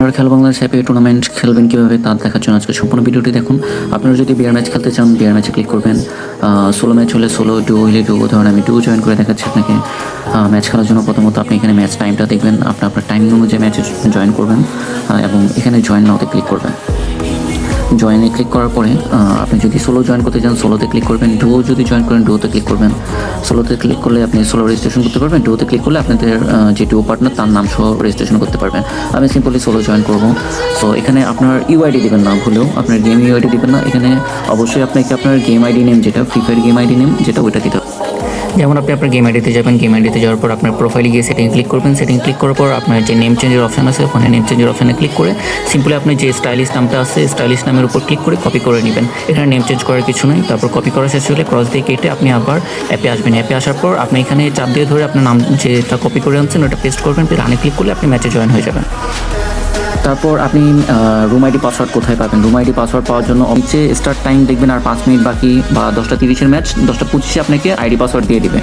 আপনারা খেলা বাংলাদেশ অ্যাপে টুর্নামেন্ট খেলবেন কীভাবে তা দেখার জন্য আজকে সম্পূর্ণ ভিডিওটি দেখুন। আপনারা যদি বিয়ার ম্যাচ খেলতে চান বিয়ার ম্যাচে ক্লিক করবেন। ষোলো ম্যাচ হলে ষোলো ডু হলে ডু ধরেন আমি ডু জয়েন করে দেখাচ্ছি আপনাকে। ম্যাচ খেলার জন্য প্রথমত আপনি এখানে ম্যাচ টাইমটা দেখবেন। আপনার আপনার টাইমিং অনুযায়ী ম্যাচে জয়েন করবেন এবং এখানে জয়েন নাওতে ক্লিক করবেন। জয়েনে ক্লিক করার পরে আপনি যদি সোলো জয়েন করতে চান সোলোতে ক্লিক করবেন। ডুও যদি জয়েন করেন ডুওতে ক্লিক করবেন। সোলোতে ক্লিক করলে আপনি সোলো রেজিস্ট্রেশন করতে পারবেন। ডুওতে ক্লিক করলে আপনাদের যে ডুও পার্টনার তার নাম সহ রেজিস্ট্রেশন করতে পারবেন। আমি সিম্পলি সোলো জয়েন করব। সো এখানে আপনার ইউআইডি দিবেন না, ভুলেও আপনার গেম ইউআইডি দিবেন না। এখানে অবশ্যই আপনাকে আপনার গেম আইডি নেম যেটা Free Fire game ID name যেটা ওইটা দিতে হবে। যেমন আপনি আপনার গেম আইডিতে যাবেন গেম আইডিতে যাওয়ার পর আপনার প্রোফাইলে গিয়ে সেটিং ক্লিক করবেন। সেটিং ক্লিক করার পর আপনার যে নেম চেঞ্জের অপশন আছে ওখানে নেম চেঞ্জের অপশানে ক্লিক করে সিম্পলি আপনি যে স্টাইলিশ নামটা আছে স্টাইলিশ নামের উপর ক্লিক করে কপি করে নেবেন। এখানে নেম চেঞ্জ করার কিছু নেই, তারপর কপি করা শেষ হলে ক্রস দিয়ে কেটে আপনি আবার অ্যাপে আসবেন। অ্যাপে আসার পর আপনি এখানে চাপ দিয়ে ধরে আপনার নাম যেটা কপি করে আনছেন, ওটা পেস্ট করবেন রানে ক্লিক করলে আপনি ম্যাচে জয়েন হয়ে যাবেন। তারপর আপনি রুম আইডি পাসওয়ার্ড কোথায় পাবেন? রুম আইডি পাসওয়ার্ড পাওয়ার জন্য নিচে স্টার্ট টাইম দেখবেন আর পাঁচ মিনিট বাকি বা দশটা তিরিশের ম্যাচ দশটা পঁচিশে আপনাকে আইডি পাসওয়ার্ড দিয়ে দিবে।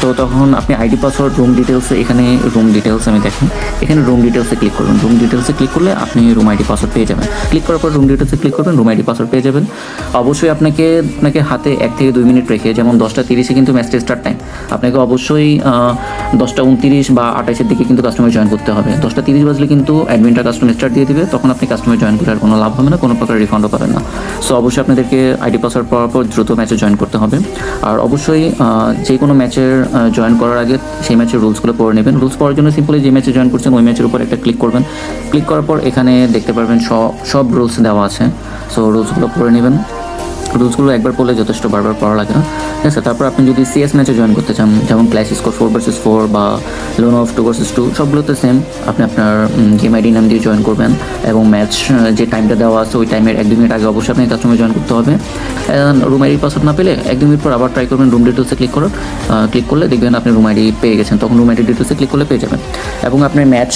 তো তখন আপনি আইডি পাসওয়ার্ড রুম ডিটেলসে এখানে রুম ডিটেলস আমি দেখেন। এখানে রুম ডিটেলসে ক্লিক করবেন। রুম ডিটেলসে ক্লিক করলে আপনি রুম আইডি পাসওয়ার্ড পেয়ে যাবেন। ক্লিক করার পর রুম ডিটেলসে ক্লিক করবেন রুম আইডি পাসওয়ার্ড পেয়ে যাবেন। অবশ্যই আপনাকে আপনাকে হাতে এক থেকে দুই মিনিট রেখে, যেমন দশটা তিরিশে কিন্তু ম্যাচটা স্টার্ট টাইম আপনাকে অবশ্যই দশটা উনতিরিশ বা আঠাশের দিকে কিন্তু কাস্টমার জয়েন করতে হবে। দশটা তিরিশ বাজলে কিন্তু অ্যাডমিনটা কাস্টমার দিয়ে দিবে, তখন আপনি কাস্টমার জয়েন করে আর কোনো লাভ হবে না, কোনো প্রকার রিফান্ডও পাবেন না। সো অবশ্যই আপনাদেরকে আইডি পাসওয়ার্ড পাওয়ার পর দ্রুত ম্যাচে জয়েন করতে হবে। আর অবশ্যই যে কোনো ম্যাচের জয়েন করার আগে সেই ম্যাচের রুলসগুলো পড়ে নেবেন। রুলস পড়ার জন্য সিম্পলি যে ম্যাচে জয়েন করছেন, ওই ম্যাচের উপর একটা ক্লিক করবেন। ক্লিক করার পর এখানে দেখতে পারবেন সব সব রুলস দেওয়া আছে। সো রুলসগুলো পড়ে নেবেন। রুলসগুলো একবার পড়লে যথেষ্ট বারবার পড়া লাগে না। ঠিক আছে, তারপর আপনি যদি সিএস ম্যাচে জয়েন করতে চান, যেমন clash squad four versus four বা lone wolf two versus two সবগুলোতে সেম আপনি আপনার গেম আইডি নাম দিয়ে জয়েন করবেন এবং ম্যাচ যে টাইমটা দেওয়া আছে ওই টাইমের এক দু মিনিট আগে অবশ্যই আপনি কাস্টমার জয়েন করতে হবে। রুম আইডি পাসওয়ার্ড না পেলে এক দু মিনিট পর আবার ট্রাই করবেন রুম ডিটেলসে ক্লিক করুন ক্লিক করলে দেখবেন আপনি রুম আইডি পেয়ে গেছেন, তখন রুম আইডি ডিটেলসে ক্লিক করলে পেয়ে যাবেন। এবং আপনি ম্যাচ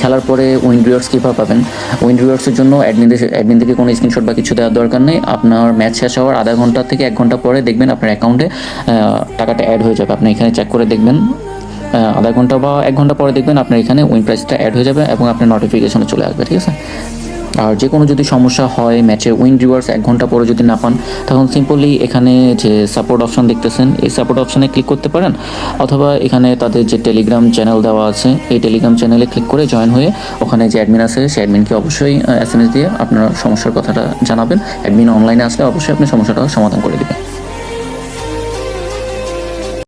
খেলার পরে উইন রিওয়ার্ডস কীভাবে পাবেন? উইন জন্য অ্যাডমিন অ্যাডমিন থেকে কোনো স্ক্রিনশট বা কিছু দেওয়ার দরকার নেই। আপনার ম্যাচ শেষ হওয়ার আধা ঘণ্টা থেকে এক ঘণ্টা পরে দেখবেন আপনার অ্যাকাউন্টে টাকাটা অ্যাড হয়ে যাবে। আপনি এখানে চেক করে দেখবেন আধা ঘণ্টা বা এক ঘণ্টা পরে দেখবেন আপনার এখানে উইন প্রাইসটা অ্যাড হয়ে যাবে এবং আপনার নোটিফিকেশনে চলে আসবে, ঠিক আছে? আর যে কোনো যদি সমস্যা হয় ম্যাচের উইন রিভার্স এক ঘণ্টা পরে যদি না পান, তখন সিম্পলি এখানে যে সাপোর্ট অপশন দেখতেছেন, এই সাপোর্ট অপশনে ক্লিক করতে পারেন। অথবা এখানে তাদের যে টেলিগ্রাম চ্যানেল দেওয়া আছে, এই টেলিগ্রাম চ্যানেলে ক্লিক করে জয়েন হয়ে ওখানে যে অ্যাডমিন আছে, সেই অ্যাডমিনকে অবশ্যই এস দিয়ে আপনার সমস্যার কথাটা জানাবেন। অ্যাডমিন অনলাইনে আসলে অবশ্যই আপনি সমস্যাটা সমাধান করে দেবেন।